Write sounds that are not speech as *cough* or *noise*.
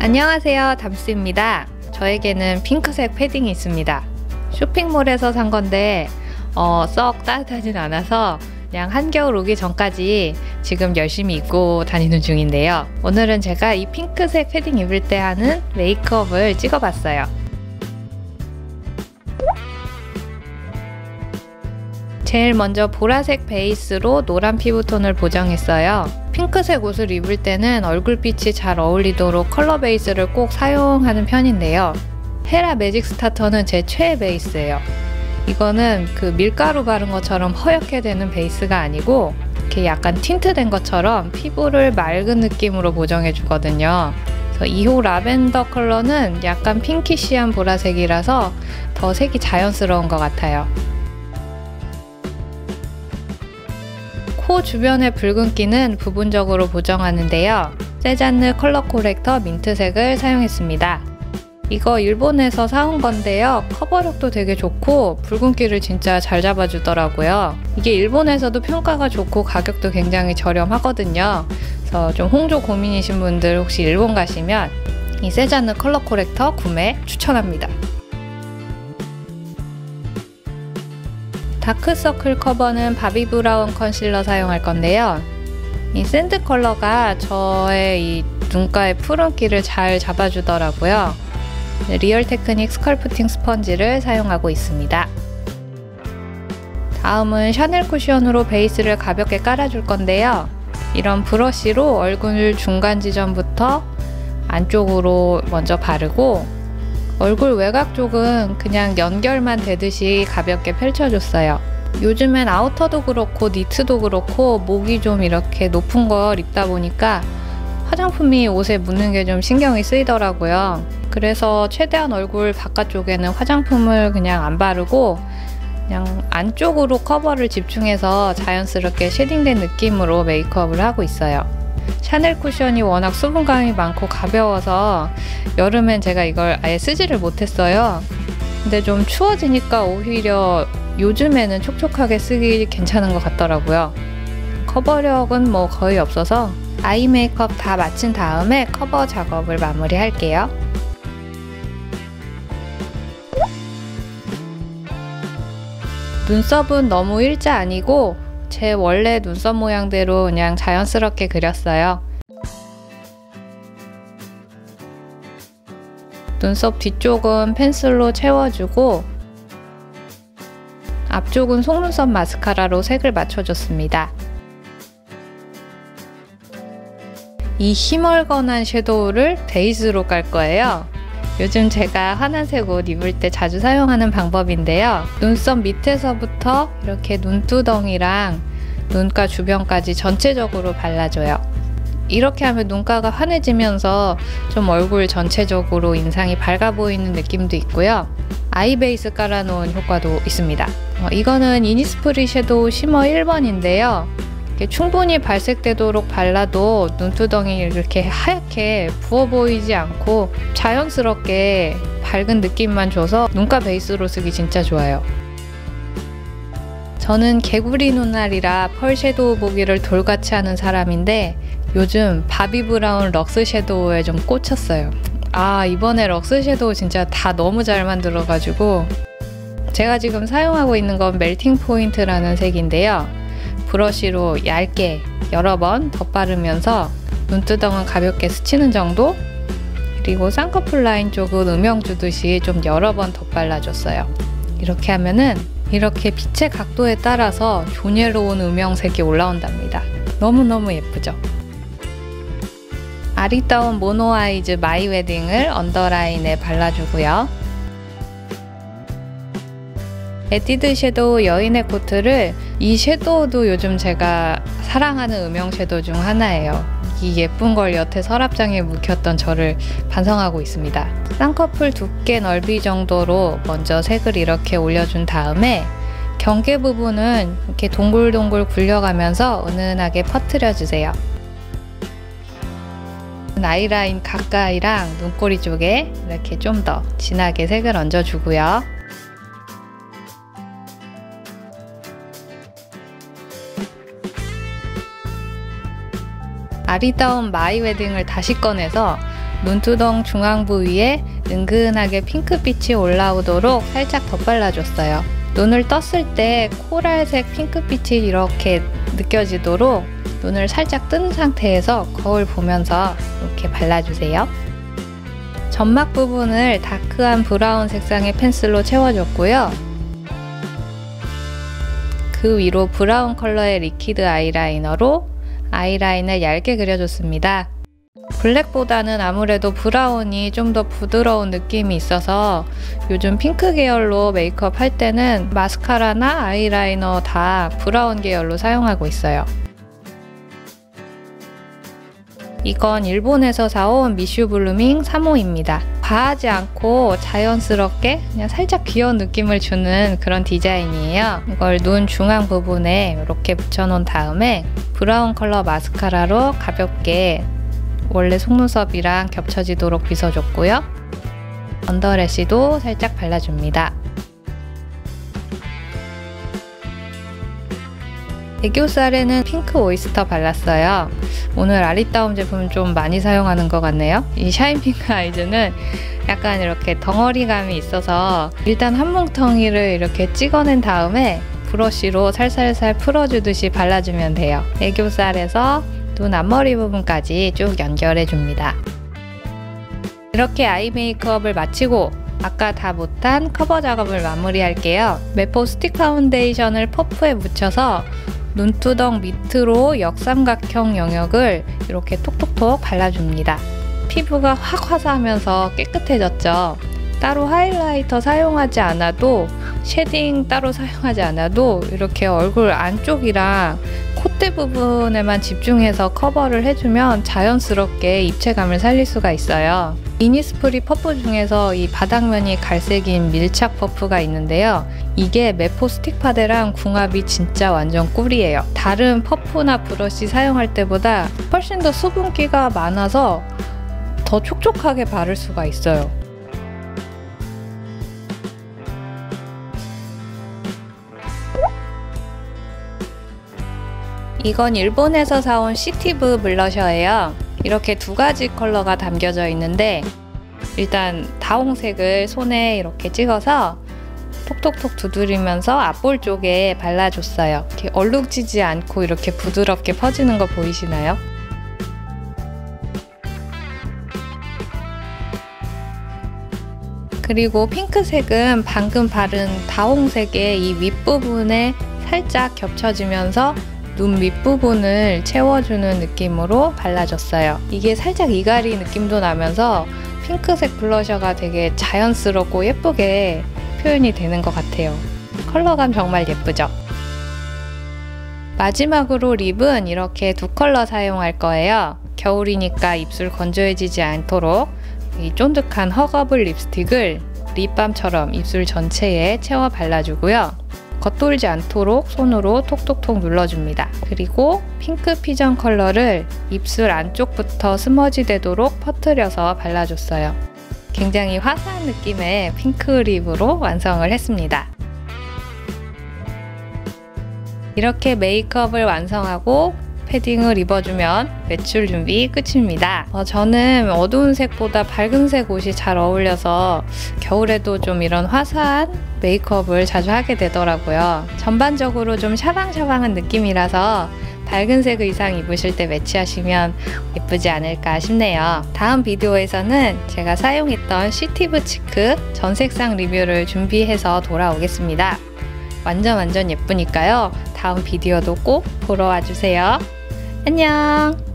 안녕하세요 담스입니다. 저에게는 핑크색 패딩이 있습니다. 쇼핑몰에서 산 건데 어, 썩 따뜻하진 않아서 그냥 한겨울 오기 전까지 지금 열심히 입고 다니는 중인데요. 오늘은 제가 이 핑크색 패딩 입을 때 하는 메이크업을 찍어봤어요. 제일 먼저 보라색 베이스로 노란 피부톤을 보정했어요 핑크색 옷을 입을 때는 얼굴빛이 잘 어울리도록 컬러 베이스를 꼭 사용하는 편인데요. 헤라 매직 스타터는 제 최애 베이스예요. 이거는 그 밀가루 바른 것처럼 허옇게 되는 베이스가 아니고 이렇게 약간 틴트된 것처럼 피부를 맑은 느낌으로 보정해 주거든요. 그래서 2호 라벤더 컬러는 약간 핑키시한 보라색이라서 더 색이 자연스러운 것 같아요. 코 주변의 붉은기는 부분적으로 보정하는데요. 세잔느 컬러 코렉터 민트색을 사용했습니다. 이거 일본에서 사온 건데요. 커버력도 되게 좋고 붉은기를 진짜 잘 잡아주더라고요. 이게 일본에서도 평가가 좋고 가격도 굉장히 저렴하거든요. 그래서 좀 홍조 고민이신 분들 혹시 일본 가시면 이 세잔느 컬러 코렉터 구매 추천합니다. 다크서클 커버는 바비 브라운 컨실러 사용할 건데요. 이 샌드 컬러가 저의 이 눈가의 푸른기를 잘 잡아주더라고요. 리얼 테크닉 스컬프팅 스펀지를 사용하고 있습니다. 다음은 샤넬 쿠션으로 베이스를 가볍게 깔아줄 건데요. 이런 브러쉬로 얼굴 중간 지점부터 안쪽으로 먼저 바르고 얼굴 외곽 쪽은 그냥 연결만 되듯이 가볍게 펼쳐줬어요. 요즘엔 아우터도 그렇고 니트도 그렇고 목이 좀 이렇게 높은 걸 입다 보니까 화장품이 옷에 묻는 게 좀 신경이 쓰이더라고요. 그래서 최대한 얼굴 바깥쪽에는 화장품을 그냥 안 바르고 그냥 안쪽으로 커버를 집중해서 자연스럽게 쉐딩된 느낌으로 메이크업을 하고 있어요. 샤넬 쿠션이 워낙 수분감이 많고 가벼워서 여름엔 제가 이걸 아예 쓰지를 못했어요. 근데 좀 추워지니까 오히려 요즘에는 촉촉하게 쓰기 괜찮은 것 같더라고요. 커버력은 뭐 거의 없어서 아이 메이크업 다 마친 다음에 커버 작업을 마무리 할게요. 눈썹은 너무 일자 아니고 제 원래 눈썹 모양대로 그냥 자연스럽게 그렸어요. 눈썹 뒤쪽은 펜슬로 채워주고 앞쪽은 속눈썹 마스카라로 색을 맞춰줬습니다. 이 희멀건한 섀도우를 베이스로 깔 거예요. 요즘 제가 환한색 옷 입을 때 자주 사용하는 방법인데요. 눈썹 밑에서부터 이렇게 눈두덩이랑 눈가 주변까지 전체적으로 발라줘요. 이렇게 하면 눈가가 환해지면서 좀 얼굴 전체적으로 인상이 밝아 보이는 느낌도 있고요. 아이 베이스 깔아놓은 효과도 있습니다. 어, 이거는 이니스프리 섀도우 시머 1번인데요. 충분히 발색되도록 발라도 눈두덩이 이렇게 하얗게 부어 보이지 않고 자연스럽게 밝은 느낌만 줘서 눈가 베이스로 쓰기 진짜 좋아요. 저는 개구리 눈알이라 펄 섀도우 보기를 돌같이 하는 사람인데 요즘 바비 브라운 럭스 섀도우에 좀 꽂혔어요. 아 이번에 럭스 섀도우 진짜 다 너무 잘 만들어가지고 제가 지금 사용하고 있는 건 멜팅 포인트라는 색인데요. 브러쉬로 얇게 여러 번 덧바르면서 눈두덩은 가볍게 스치는 정도 그리고 쌍꺼풀 라인 쪽은 음영 주듯이 좀 여러 번 덧발라줬어요. 이렇게 하면은 이렇게 빛의 각도에 따라서 조예로운 음영색이 올라온답니다. 너무너무 예쁘죠? 아리따운 모노 아이즈 마이 웨딩을 언더라인에 발라주고요. 에뛰드 섀도우 여인의 코트를 이 섀도우도 요즘 제가 사랑하는 음영 섀도우 중 하나예요. 이 예쁜 걸 여태 서랍장에 묵혔던 저를 반성하고 있습니다. 쌍꺼풀 두께 넓이 정도로 먼저 색을 이렇게 올려준 다음에 경계 부분은 이렇게 동글동글 굴려가면서 은은하게 퍼트려 주세요. 아이라인 가까이랑 눈꼬리 쪽에 이렇게 좀 더 진하게 색을 얹어주고요. 아리따운 마이 웨딩을 다시 꺼내서 눈두덩 중앙 부 위에 은근하게 핑크빛이 올라오도록 살짝 덧발라줬어요. 눈을 떴을 때 코랄색 핑크빛이 이렇게 느껴지도록 눈을 살짝 뜬 상태에서 거울 보면서 이렇게 발라주세요. 점막 부분을 다크한 브라운 색상의 펜슬로 채워줬고요. 그 위로 브라운 컬러의 리퀴드 아이라이너로 아이라인을 얇게 그려줬습니다. 블랙보다는 아무래도 브라운이 좀 더 부드러운 느낌이 있어서 요즘 핑크 계열로 메이크업 할 때는 마스카라나 아이라이너 다 브라운 계열로 사용하고 있어요. 이건 일본에서 사온 미슈 블루밍 3호입니다. 과하지 않고 자연스럽게 그냥 살짝 귀여운 느낌을 주는 그런 디자인이에요. 이걸 눈 중앙 부분에 이렇게 붙여놓은 다음에 브라운 컬러 마스카라로 가볍게 원래 속눈썹이랑 겹쳐지도록 빗어줬고요. 언더래쉬도 살짝 발라줍니다. 애교살에는 핑크 오이스터 발랐어요. 오늘 아리따움 제품 좀 많이 사용하는 것 같네요. 이 샤인핑크 *laughs* 아이즈는 약간 이렇게 덩어리감이 있어서 일단 한 뭉텅이를 이렇게 찍어낸 다음에 브러쉬로 살살살 풀어주듯이 발라주면 돼요. 애교살에서 눈 앞머리 부분까지 쭉 연결해 줍니다. 이렇게 아이 메이크업을 마치고 아까 다 못한 커버 작업을 마무리할게요. 메포 스틱 파운데이션을 퍼프에 묻혀서 눈두덩 밑으로 역삼각형 영역을 이렇게 톡톡톡 발라줍니다. 피부가 확 화사하면서 깨끗해졌죠. 따로 하이라이터 사용하지 않아도 쉐딩 따로 사용하지 않아도 이렇게 얼굴 안쪽이랑 콧대 부분에만 집중해서 커버를 해주면 자연스럽게 입체감을 살릴 수가 있어요. 이니스프리 퍼프 중에서 이 바닥면이 갈색인 밀착 퍼프가 있는데요. 이게 메포 스틱 파데랑 궁합이 진짜 완전 꿀이에요. 다른 퍼프나 브러쉬 사용할 때보다 훨씬 더 수분기가 많아서 더 촉촉하게 바를 수가 있어요. 이건 일본에서 사온 시티브 블러셔예요. 이렇게 두 가지 컬러가 담겨져 있는데 일단 다홍색을 손에 이렇게 찍어서 톡톡톡 두드리면서 앞볼 쪽에 발라줬어요. 이렇게 얼룩지지 않고 이렇게 부드럽게 퍼지는 거 보이시나요? 그리고 핑크색은 방금 바른 다홍색의 이 윗부분에 살짝 겹쳐지면서 눈 밑부분을 채워주는 느낌으로 발라줬어요. 이게 살짝 이갈이 느낌도 나면서 핑크색 블러셔가 되게 자연스럽고 예쁘게 표현이 되는 것 같아요. 컬러감 정말 예쁘죠? 마지막으로 립은 이렇게 두 컬러 사용할 거예요. 겨울이니까 입술 건조해지지 않도록 이 쫀득한 허거블 립스틱을 립밤처럼 입술 전체에 채워 발라주고요. 겉돌지 않도록 손으로 톡톡톡 눌러줍니다. 그리고 핑크 피전 컬러를 입술 안쪽부터 스머지 되도록 퍼뜨려서 발라줬어요. 굉장히 화사한 느낌의 핑크 립으로 완성을 했습니다. 이렇게 메이크업을 완성하고 패딩을 입어주면 외출 준비 끝입니다. 어, 저는 어두운 색보다 밝은 색 옷이 잘 어울려서 겨울에도 좀 이런 화사한 메이크업을 자주 하게 되더라고요. 전반적으로 좀 샤방샤방한 느낌이라서 밝은 색 의상 입으실 때 매치하시면 예쁘지 않을까 싶네요. 다음 비디오에서는 제가 사용했던 시티브 치크 전 색상 리뷰를 준비해서 돌아오겠습니다. 완전 완전 예쁘니까요. 다음 비디오도 꼭 보러 와주세요. 안녕!